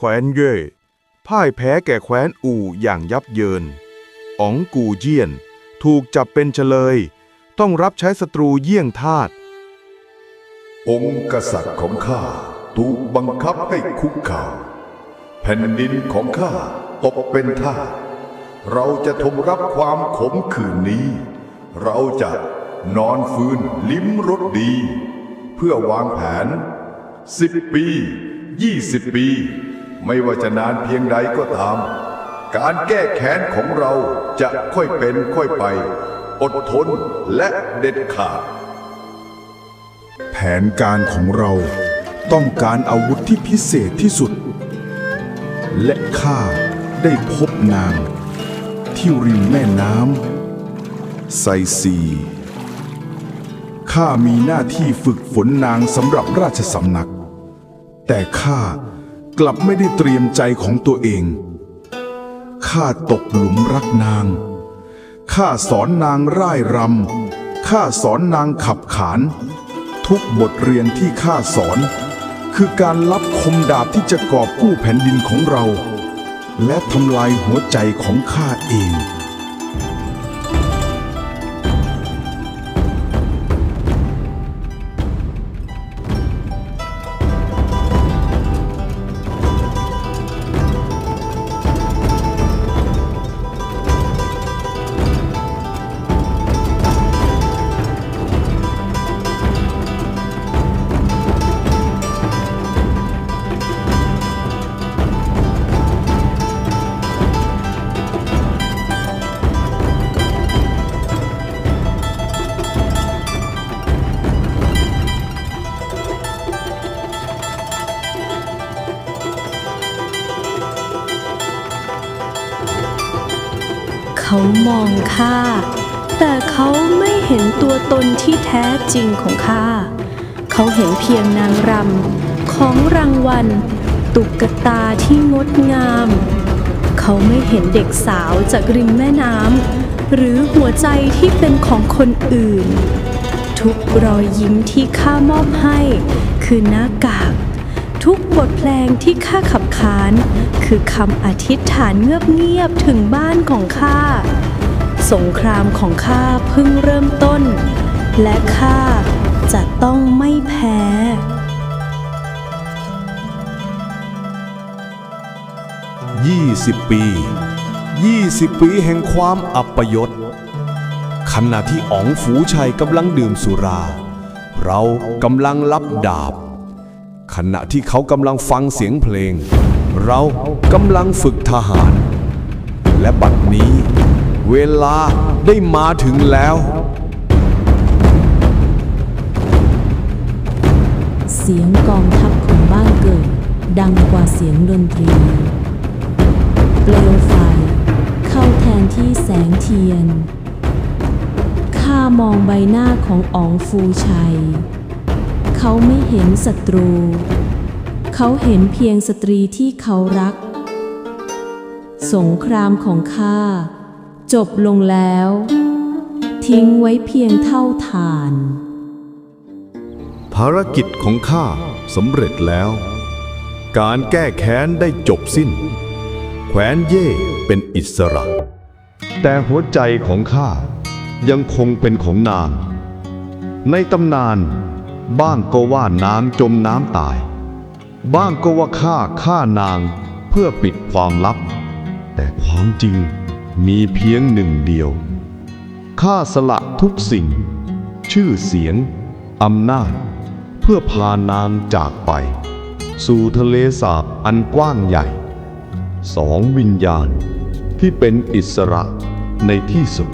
แคว้นเย่พ่ายแพ้แก่แคว้นอู่อย่างยับเยิน อ๋องกูเจียน ถูกจับเป็นเฉลย ต้องรับใช้ศัตรูเยี่ยงทาสองค์กษัตริย์ของข้าถูกบังคับให้คุกเข่าแผ่นดินของข้าตกเป็นทาสเราจะทนรับความขมขื่นนี้ เราจะนอนฟื้นลิ้มรสดี เพื่อวางแผนสิบปียี่สิบปี ไม่ว่าจะนานเพียงใดก็ตาม การแก้แค้นของเราจะค่อยเป็นค่อยไป อดทนและเด็ดขาด แผนการของเราต้องการอาวุธที่พิเศษที่สุด และข้าได้พบนาง ที่ริมแม่น้ำไซซีข้ามีหน้าที่ฝึกฝนนางสำหรับราชสำนัก แต่ข้า กลับไม่ได้เตรียมใจของตัวเอง ข้าตกหลุมรักนาง ข้าสอนนางร่ายรำ ข้าสอนนางขับขาน ทุกบทเรียนที่ข้าสอน คือการรับคมดาบที่จะกอบกู้แผ่นดินของเรา และทำลายหัวใจของข้าเอง เขามองข้า แต่เขาไม่เห็นตัวตนที่แท้จริงของข้า เขาเห็นเพียงนางรำของรางวัล ตุกตาที่งดงาม เขาไม่เห็นเด็กสาวจากริมแม่น้ำหรือหัวใจที่เป็นของคนอื่น ทุกรอยยิ้มที่ข้ามอบให้ คือหน้ากาก ทุกบทเพลงที่ข้าขับขาน คือคำอธิษฐานเงียบๆถึงบ้านของข้า สงครามของข้าเพิ่งเริ่มต้น และข้าจะต้องไม่แพ้20ปี20ปีแห่งความอัปยศขณะที่อ๋องฝูชัยกำลังดื่มสุรา เรากำลังรับดาบ ขณะที่เขากำลังฟังเสียงเพลง เรากำลังฝึกทหาร และบัดนี้ เวลาได้มาถึงแล้ว เสียงกองทัพของบ้านเกิด ดังกว่าเสียงดนตรี เปลวไฟเข้าแทนที่แสงเทียน ข้ามองใบหน้าของอ๋องฟูชัย เขาไม่เห็นศัตรู เขาเห็นเพียงสตรีที่เขารัก สงครามของข้าจบลงแล้ว ทิ้งไว้เพียงเท่าฐาน ภารกิจของข้าสำเร็จแล้ว การแก้แค้นได้จบสิ้นแคว้นเย่เป็นอิสระ แต่หัวใจของข้ายังคงเป็นของนาง ในตำนานบ้างก็ว่านางจมน้ำตาย บ้างก็ว่าข้าฆ่านางเพื่อปิดความลับ แต่ความจริงมีเพียงหนึ่งเดียวข้าสละทุกสิ่ง ชื่อเสียงอำนาจ เพื่อพานางจากไป สู่ทะเลสาบอันกว้างใหญ่ สองวิญญาณที่เป็นอิสระในที่สุด